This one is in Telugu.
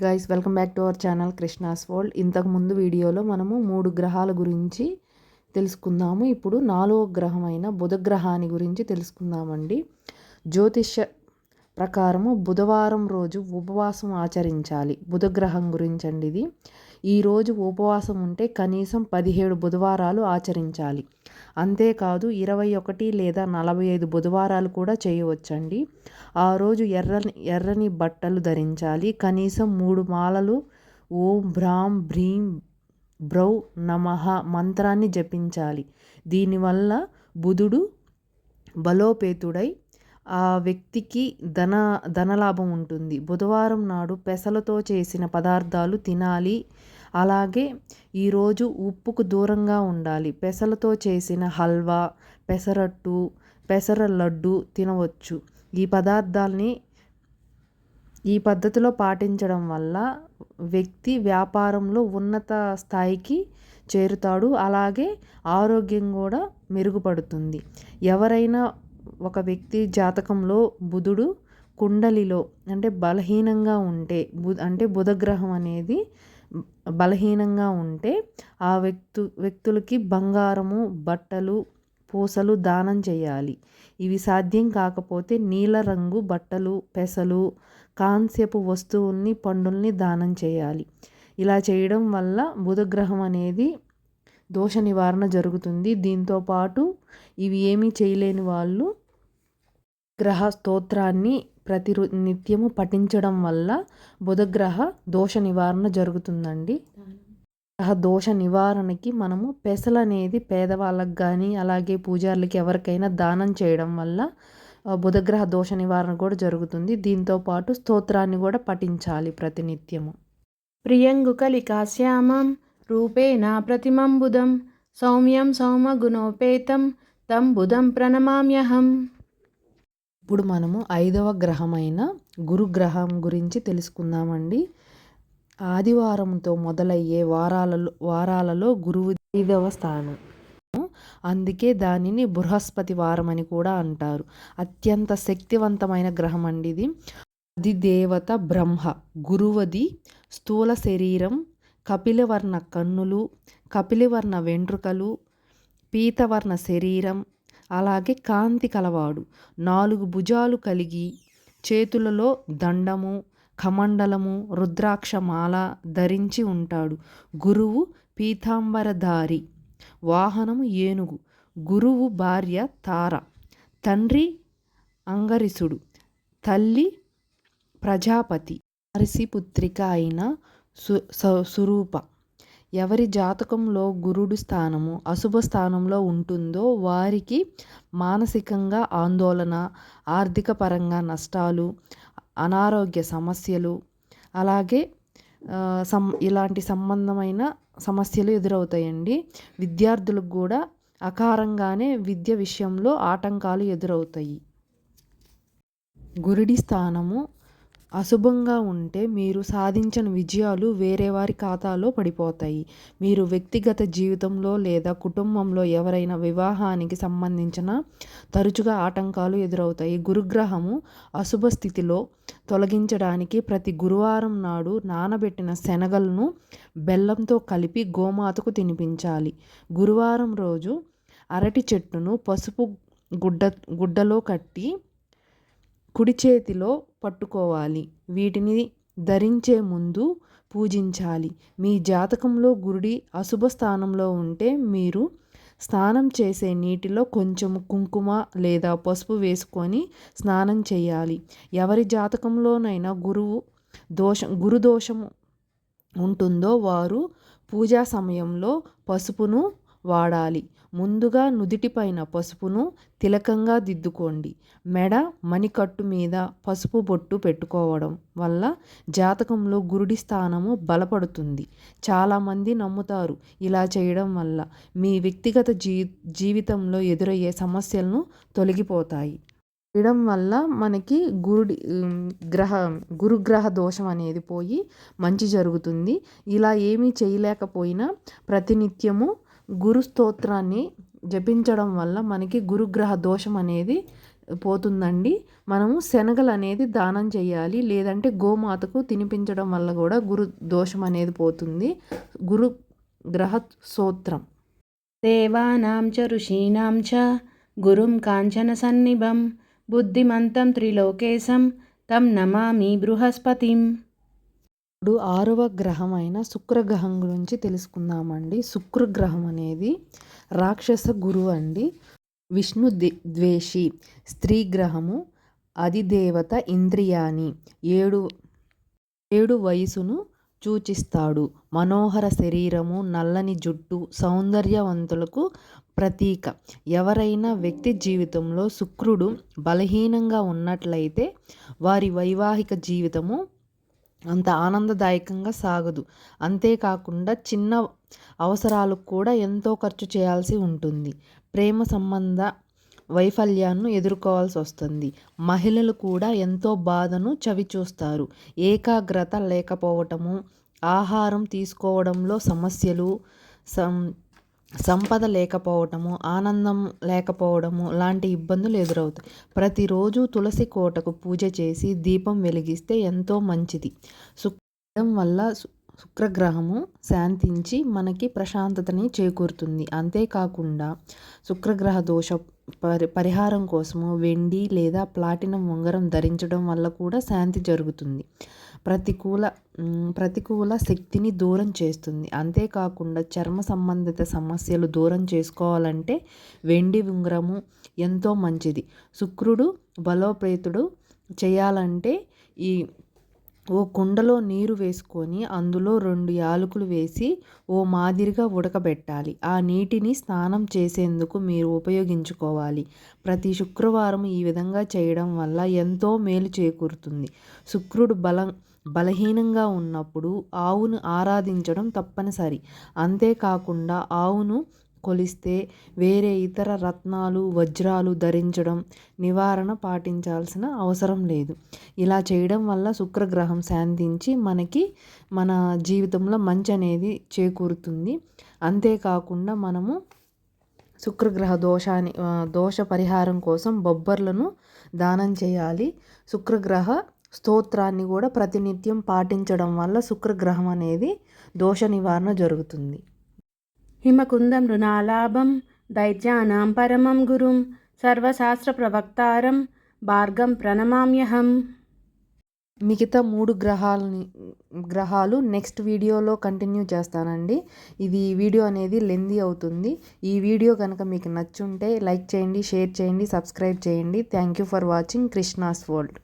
Guys welcome back to our channel Krishna's world ఇంతకుముందు వీడియోలో మనము మూడు గ్రహాల గురించి తెలుసుకుందాము. ఇప్పుడు నాలుగో గ్రహమైన బుధ గ్రహాన్ని గురించి తెలుసుకుందామండి. జ్యోతిష ప్రకారము బుధవారం రోజు ఉపవాసం ఆచరించాలి. బుధగ్రహం గురించి అండి ఇది ఈరోజు ఉపవాసం ఉంటే కనీసం పదిహేడు బుధవారాలు ఆచరించాలి. అంతేకాదు ఇరవై ఒకటి లేదా నలభై ఐదు బుధవారాలు కూడా చేయవచ్చండి. ఆ రోజు ఎర్రని ఎర్రని బట్టలు ధరించాలి. కనీసం మూడు మాలలు ఓం భ్రాం భ్రీం బ్రౌ నమః మంత్రాన్ని జపించాలి. దీనివల్ల బుధుడు బలోపేతుడై ఆ వ్యక్తికి ధన ధనలాభం ఉంటుంది. బుధవారం నాడు పెసలతో చేసిన పదార్థాలు తినాలి. అలాగే ఈరోజు ఉప్పుకు దూరంగా ఉండాలి. పెసలతో చేసిన హల్వా పెసరట్టు పెసర లడ్డు తినవచ్చు. ఈ పదార్థాలని ఈ పద్ధతిలో పాటించడం వల్ల వ్యక్తి వ్యాపారంలో ఉన్నత స్థాయికి చేరుతాడు. అలాగే ఆరోగ్యం కూడా మెరుగుపడుతుంది. ఎవరైనా ఒక వ్యక్తి జాతకంలో బుధుడు కుండలిలో అంటే బలహీనంగా ఉంటే బు అంటే బుధగ్రహం అనేది బలహీనంగా ఉంటే ఆ వ్యక్తు వ్యక్తులకి బంగారము బట్టలు పూసలు దానం చేయాలి. ఇవి సాధ్యం కాకపోతే నీల రంగు బట్టలు పెసలు కాంస్యపు వస్తువుల్ని పండుల్ని దానం చేయాలి. ఇలా చేయడం వల్ల బుధగ్రహం అనేది దోష నివారణ జరుగుతుంది. దీంతో పాటు ఇవి ఏమీ చేయలేని వాళ్ళు గ్రహ స్తోత్రాన్ని ప్రతి నిత్యము పఠించడం వల్ల బుధగ్రహ దోష నివారణ జరుగుతుందండి. గ్రహ దోష నివారణకి మనము పెసలు అనేది పేదవాళ్ళకి కానీ అలాగే పూజారులకి ఎవరికైనా దానం చేయడం వల్ల బుధగ్రహ దోష నివారణ కూడా జరుగుతుంది. దీంతో పాటు స్తోత్రాన్ని కూడా పఠించాలి ప్రతినిత్యము. ప్రియంగుకలికాశ్యామం రూపేణ ప్రతిమం బుధం సౌమ్యం సౌమగుణోపేతం తం బుధం ప్రణమామ్యహం. ఇప్పుడు మనము ఐదవ గ్రహమైన గురుగ్రహం గురించి తెలుసుకుందామండి. ఆదివారంతో మొదలయ్యే వారాలలో వారాలలో గురువు ఐదవ స్థానం. అందుకే దానిని బృహస్పతి వారం అని కూడా అంటారు. అత్యంత శక్తివంతమైన గ్రహం అండి ఇది. అది దేవత బ్రహ్మ గురువది స్థూల శరీరం కపిలవర్ణ కన్నులు కపిలవర్ణ వెంట్రుకలు పీతవర్ణ శరీరం అలాగే కాంతి కలవాడు. నాలుగు భుజాలు కలిగి చేతులలో దండము కమండలము రుద్రాక్షమాల ధరించి ఉంటాడు. గురువు పీతాంబరధారి. వాహనము ఏనుగు. గురువు భార్య తార. తండ్రి అంగరిసుడు. తల్లి ప్రజాపతి. పుత్రిక అయిన సు స్వరూప ఎవరి జాతకంలో గురుడు స్థానము అశుభ స్థానంలో ఉంటుందో వారికి మానసికంగా ఆందోళన ఆర్థిక పరంగా నష్టాలు అనారోగ్య సమస్యలు అలాగే సం ఇలాంటి సంబంధమైన సమస్యలు ఎదురవుతాయండి. విద్యార్థులకు కూడా అకారంగానే విద్య విషయంలో ఆటంకాలు ఎదురవుతాయి. గురుడి స్థానము అశుభంగా ఉంటే మీరు సాధించిన విజయాలు వేరే వారి ఖాతాలో పడిపోతాయి. మీరు వ్యక్తిగత జీవితంలో లేదా కుటుంబంలో ఎవరైనా వివాహానికి సంబంధించిన తరచుగా ఆటంకాలు ఎదురవుతాయి. గురుగ్రహము అశుభ స్థితిలో తొలగించడానికి ప్రతి గురువారం నాడు నానబెట్టిన శనగలను బెల్లంతో కలిపి గోమాతకు తినిపించాలి. గురువారం రోజు అరటి చెట్టును పసుపు గుడ్డ గుడ్డలో కట్టి కుడి చేతిలో పట్టుకోవాలి. వీటిని ధరించే ముందు పూజించాలి. మీ జాతకంలో గురుడి అశుభ స్థానంలో ఉంటే మీరు స్నానం చేసే నీటిలో కొంచెం కుంకుమ లేదా పసుపు వేసుకొని స్నానం చేయాలి. ఎవరి జాతకంలోనైనా గురువు దోషం గురుదోషం ఉంటుందో వారు పూజా సమయంలో పసుపును వాడాలి. ముందుగా నుదిటిపైన పసుపును తిలకంగా దిద్దుకోండి. మెడ మణికట్టు మీద పసుపు బొట్టు పెట్టుకోవడం వల్ల జాతకంలో గురుడి స్థానము బలపడుతుంది. చాలామంది నమ్ముతారు ఇలా చేయడం వల్ల మీ వ్యక్తిగత జీ జీవితంలో ఎదురయ్యే సమస్యలను తొలగిపోతాయి. చేయడం వల్ల మనకి గురుడి గ్రహ గురుగ్రహ దోషం అనేది పోయి మంచి జరుగుతుంది. ఇలా ఏమీ చేయలేకపోయినా ప్రతినిత్యము గురు స్తోత్రాన్ని జపించడం వల్ల మనకి గురుగ్రహ దోషం అనేది పోతుందండి. మనము శనగలు అనేది దానం చేయాలి. లేదంటే గోమాతకు తినిపించడం వల్ల కూడా గురు దోషం అనేది పోతుంది. గురు గ్రహ సూత్రం దేవానాం చ ఋషీణాం చ గురుం కాంచన సన్నిభం బుద్ధిమంతం త్రిలోకేశం తం నమామి బృహస్పతిం. ఇప్పుడు ఆరవ గ్రహం అయిన శుక్రగ్రహం గురించి తెలుసుకుందామండి. శుక్రగ్రహం అనేది రాక్షస గురువు అండి. విష్ణు ద్వేషి స్త్రీ గ్రహము అధిదేవత ఇంద్రియాని ఏడు ఏడు వయసును సూచిస్తాడు. మనోహర శరీరము నల్లని జుట్టు సౌందర్యవంతులకు ప్రతీక. ఎవరైనా వ్యక్తి జీవితంలో శుక్రుడు బలహీనంగా ఉన్నట్లయితే వారి వైవాహిక జీవితము అంత ఆనందదాయకంగా సాగదు. అంతేకాకుండా చిన్న అవసరాలకు కూడా ఎంతో ఖర్చు చేయాల్సి ఉంటుంది. ప్రేమ సంబంధ వైఫల్యాన్ని ఎదుర్కోవాల్సి వస్తుంది. మహిళలు కూడా ఎంతో బాధను చవిచూస్తారు. ఏకాగ్రత లేకపోవటము ఆహారం తీసుకోవడంలో సమస్యలు సం సంపద లేకపోవటము ఆనందం లేకపోవడము లాంటి ఇబ్బందులు ఎదురవుతాయి. ప్రతిరోజు తులసి కోటకు పూజ చేసి దీపం వెలిగిస్తే ఎంతో మంచిది. శుక్రం వల్ల శుక్రగ్రహము శాంతించి మనకి ప్రశాంతతని చేకూరుతుంది. అంతేకాకుండా శుక్రగ్రహ దోష పరి పరిహారం కోసము వెండి లేదా ప్లాటినం ఉంగరం ధరించడం వల్ల కూడా శాంతి జరుగుతుంది. ప్రతికూల ప్రతికూల శక్తిని దూరం చేస్తుంది. అంతేకాకుండా చర్మ సంబంధిత సమస్యలు దూరం చేసుకోవాలంటే వెండి ఉంగరము ఎంతో మంచిది. శుక్రుడు బలోపేతుడు చేయాలంటే ఈ ఓ కుండలో నీరు వేసుకొని అందులో రెండు యాలకులు వేసి ఓ మాదిరిగా ఉడకబెట్టాలి. ఆ నీటిని స్నానం చేసేందుకు మీరు ఉపయోగించుకోవాలి. ప్రతి శుక్రవారం ఈ విధంగా చేయడం వల్ల ఎంతో మేలు చేకూరుతుంది. శుక్రుడు బలం బలహీనంగా ఉన్నప్పుడు ఆవును ఆరాధించడం తప్పనిసరి. అంతేకాకుండా ఆవును కొలిస్తే వేరే ఇతర రత్నాలు వజ్రాలు ధరించడం నివారణ పాటించాల్సిన అవసరం లేదు. ఇలా చేయడం వల్ల శుక్రగ్రహం శాంతించి మనకి మన జీవితంలో మంచి అనేది చేకూరుతుంది. అంతేకాకుండా మనము శుక్రగ్రహ దోషాన్ని దోష పరిహారం కోసం బొబ్బర్లను దానం చేయాలి. శుక్రగ్రహ స్తోత్రాన్ని కూడా ప్రతినిత్యం పాటించడం వల్ల శుక్రగ్రహం అనేది దోష నివారణ జరుగుతుంది. హిమకుందం రుణాలాభం దైత్యానాం పరమం గురుం సర్వశాస్త్ర ప్రవక్తారం భార్గం ప్రణమామ్యహం మిగతా మూడు గ్రహాలని గ్రహాలు నెక్స్ట్ వీడియోలో కంటిన్యూ చేస్తానండి. ఇది వీడియో అనేది లెందీ అవుతుంది. ఈ వీడియో కనుక మీకు నచ్చుంటే లైక్ చేయండి షేర్ చేయండి సబ్స్క్రైబ్ చేయండి. Thank you for watching Krishna's world.